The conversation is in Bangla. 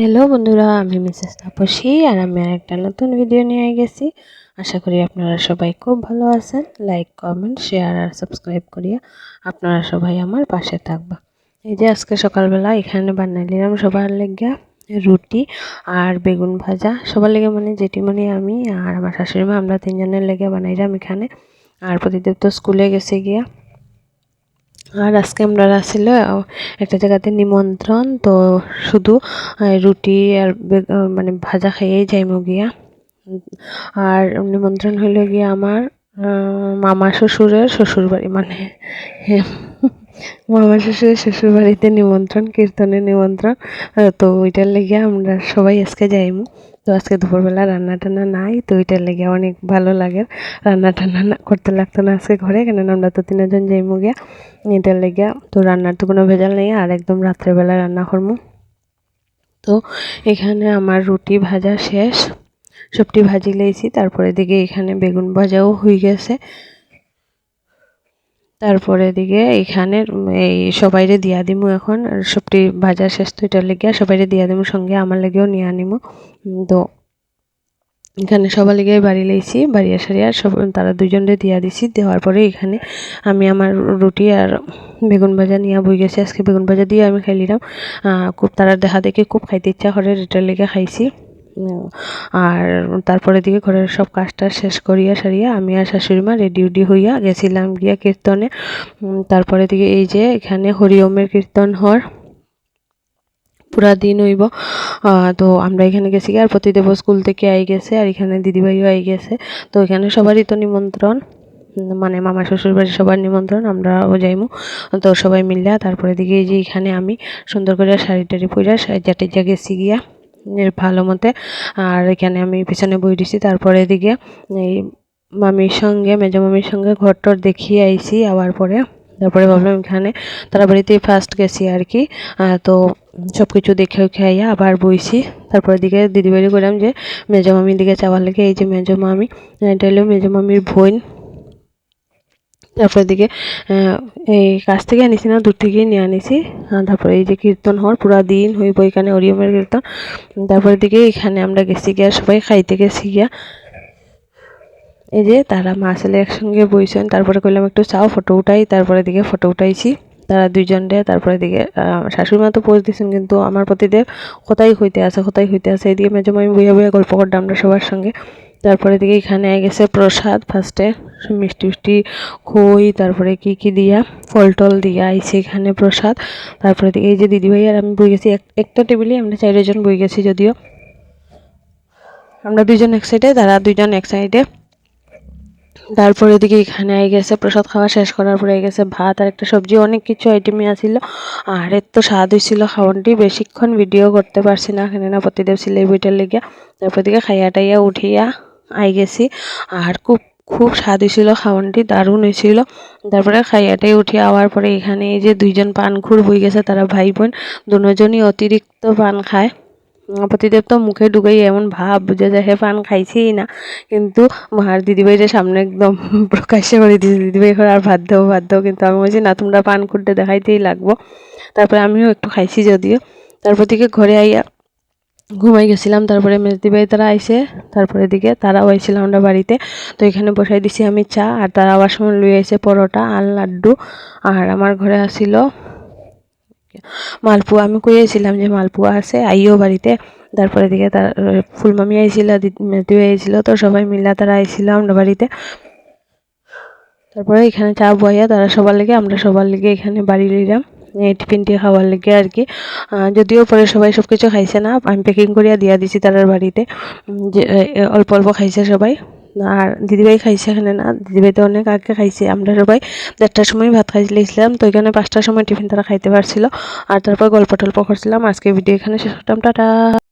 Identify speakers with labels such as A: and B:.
A: হ্যালো বন্ধুরা, আমি মিসেস তাপসী আর আমি একটা নতুন ভিডিও নিয়ে গেছি। আশা করি আপনারা সবাই খুব ভালো আছেন। লাইক কমেন্ট শেয়ার আর সাবস্ক্রাইব করিয়া আপনারা সবাই আমার পাশে থাকবা। এই যে আজকে সকালবেলা এখানে বানাইলাম সবার লেগে রুটি আর বেগুন ভাজা। সবার লেগে মানে যেটি জেঠিমণি, আমি আর আমার শাশুড়ি মা আমরা তিনজনের লেগে বানাইলাম এখানে। আর প্রতিদেব তো স্কুলে গেছে গিয়া। আর আজকে আমরা আসছিল একটা জায়গাতে নিমন্ত্রণ। তো শুধু রুটি আর মানে ভাজা খেয়েই যাইমু গিয়া। আর নিমন্ত্রণ হইল গিয়া আমার মামা শ্বশুরের শ্বশুর বাড়ি মানে মামা শ্বশুরের শ্বশুর বাড়িতে নিমন্ত্রণ, কীর্তনের নিমন্ত্রণ। তো ওইটার লেগে আমরা সবাই আজকে যাইমু। তো আজকে দুপুরবেলা রান্না টান্না নাই, তো ওইটার লেগে অনেক ভালো লাগে। রান্না টান্না না করতে লাগতো না আজকে ঘরে কেন আমরা তো তিনজন যাইমু গিয়া এটার লেগে তো রান্নার তো কোনো ভেজাল নেই, আর একদম রাত্রেবেলা রান্না করব তো এখানে আমার রুটি ভাজা শেষ। সবটি ভাজি লেছি, তারপরে দিকে এখানে বেগুন ভাজাও হয়ে গেছে। তারপরে দিকে এখানে এই সবাইরে দিয়া দিমু এখন। সবটি ভাজা শেষ তো এটার লেগে সবাইরে দিয়া দিমু সঙ্গে, আমার লেগেও নিয়ে আনিমু তো এখানে সবার লেগে বাড়ি লেছি বাড়িয়া সারিয়া সব, তারা দুজনরে দিয়া দিছি। দেওয়ার পরে এখানে আমি আমার রুটি আর বেগুন ভাজা নিয়ে বই গেছি। আজকে বেগুন ভাজা দিয়ে আমি খাইলিলাম খুব তারা দেখা দেখে খুব খাইতে ইচ্ছা করে এটার লেগে খাইছি। আর তারপরে দিকে ঘরের সব কাজটা শেষ করিয়া সারিয়া আমি আর শাশুড়ি মা রেডি উডি হইয়া গেছিলাম গিয়া কীর্তনে। তারপরে দিকে এই যে এখানে হরিওমের কীর্তন হর। পুরা দিন হইব। তো আমরা এখানে গেছি আর প্রতিদেব স্কুল থেকে আই গেছে আর এখানে দিদিভাইও আই গেছে। তো এখানে সবারই তো নিমন্ত্রণ। মানে মামা শ্বশুর বাড়ির সবার নিমন্ত্রণ, আমরাও যাইমু। তো সবাই মিললা তারপরে দিকে এই যে এখানে আমি সুন্দর করে শাড়ি টাড়ি পইরা জাটে যা গেছি গিয়া। ভালো মতে। আর এখানে আমি পিছনে বই দিছি, তারপরে এদিকে এই মামির সঙ্গে, মেজো মামির সঙ্গে ঘরটর দেখিয়ে আইছি আবার পরে। তারপরে ভাবলাম এখানে তারা বাড়িতেই ফার্স্ট গেছি আর কি। তো সব কিছু দেখে খাইয়া আবার বইছি। তারপরে দিকে দিদিবাড়ি করলাম যে, মেজো মামির দিকে চাওয়ার লেগে এই যে মেজো মামি, এটা হলো মেজো মামির বোন। তারপরে দিকে এই কাছ থেকে আনিছি না, দূর থেকেই নিয়ে আনিছি। তারপরে এই যে কীর্তন হওয়ার পুরা দিন হইব এখানে অরিয়মের কীর্তন। তারপরে দিকে এখানে আমরা গেছি গিয়া, সবাই খাইতে গেছি গিয়া। এই যে তারা মা ছেলে একসঙ্গে বইছেন, তারপরে কইলাম একটু চাও, ফটো উঠাই, তারপরে দিকে ফটো উঠাইছি। তারা দুইজন রে তারপরে দিকে শাশুড়ি মা তো পোজ দিয়েছেন কিন্তু আমার প্রতিদেব কোথায় হইতে আছে, কোথায় হইতে আছে, এদিকে আমি বইয়া বইয়া গল্প করতাম আমরা সবার সঙ্গে। তারপরে দিকে এখানে গেছে প্রসাদ ফার্স্টে মিষ্টি মিষ্টি খই, তারপরে কি কি দিয়া, ফল টল দিয়া আইছে এখানে প্রসাদ। তারপরে দিকে এই যে দিদিভাই আর আমি বই গেছি একটা টেবিলে আমরা চারজন বই গেছি যদিও। আমরা দুইজন এক সাইডে তারা দুইজন এক সাইডে তারপরে দিকে এখানে আই গেছে প্রসাদ খাওয়া শেষ করার পরে গেছে ভাত আর একটা সবজি, অনেক কিছু আইটেমই আসিল আর এত স্বাদ হয়েছিল খাওয়ানটি, বেশিক্ষণ ভিডিও করতে পারছি না এখানে না প্রতিদেব ছিল এই বইটার লেগে তারপর দিকে খাইয়া টাইয়া উঠিয়া আই গেছি। আর খুব খুব স্বাদ হয়েছিল খাওয়ানটি দারুণ হয়েছিল। তারপরে খাইয়াটাই উঠে আওয়ার পরে এখানে এই যে দুইজন পান খুর হয়ে গেছে, তারা ভাই বোন দুজনই অতিরিক্ত পান খায়। প্রতিদেব তো মুখে ঢুকেই এমন ভাব বুঝে যায়, হে, পান খাইছেই না। কিন্তু মার দিদিভাইয়ের সামনে একদম প্রকাশ্যে করে দিয়েছে দিদিভাই করে আর দেবো ভাত কিন্তু আমি বলছি, না, তোমরা পান খুঁটতে দেখাইতেই লাগবো। তারপরে আমিও একটু খাইছি যদিও। তারপর থেকে ঘরে আইয়া ঘুমাই গেছিলাম, তারপরে মেজদি ভাই তারা আইসে তারপরে দিকে তারাও আইছিলাম আমরা বাড়িতে। তো এখানে বসাই দিছি আমি চা, আর তারা আবার সময় লুই আইসে পরোটা আর লাড্ডু, আর আমার ঘরে আসিল মালপুয়া। আমি কইয়েছিলাম যে মালপুয়া আছে, আইও বাড়িতে। তারপরে দিকে তার, ফুলমামি আইছিল মেদি আইছিল, তো সবাই মিলা তারা আইছিল আমরা বাড়িতে। তারপরে এখানে চা বইয়া তারা সবার লেগে, আমরা সবার লেগে এখানে বাড়ি লইলাম। টিফিনটি খাওয়ার লেগে আর কি। যদিও পরে সবাই সব কিছু খাইছে না, আমি প্যাকিং করিয়া দিয়া দিছি তার বাড়িতে। যে অল্প অল্প খাইছে সবাই। আর দিদিভাই খাইছে এখানে না, দিদিভাই তো অনেক আগে খাইছে, আমরা সবাই দেড়টার সময় ভাত খাইছিলাম তো এখানে পাঁচটার সময় টিফিন তারা খাইতে পারছিল। আর তারপর গল্প টল্প করছিলাম, আজকে ভিডিও এখানে শেষ করতাম টাটা।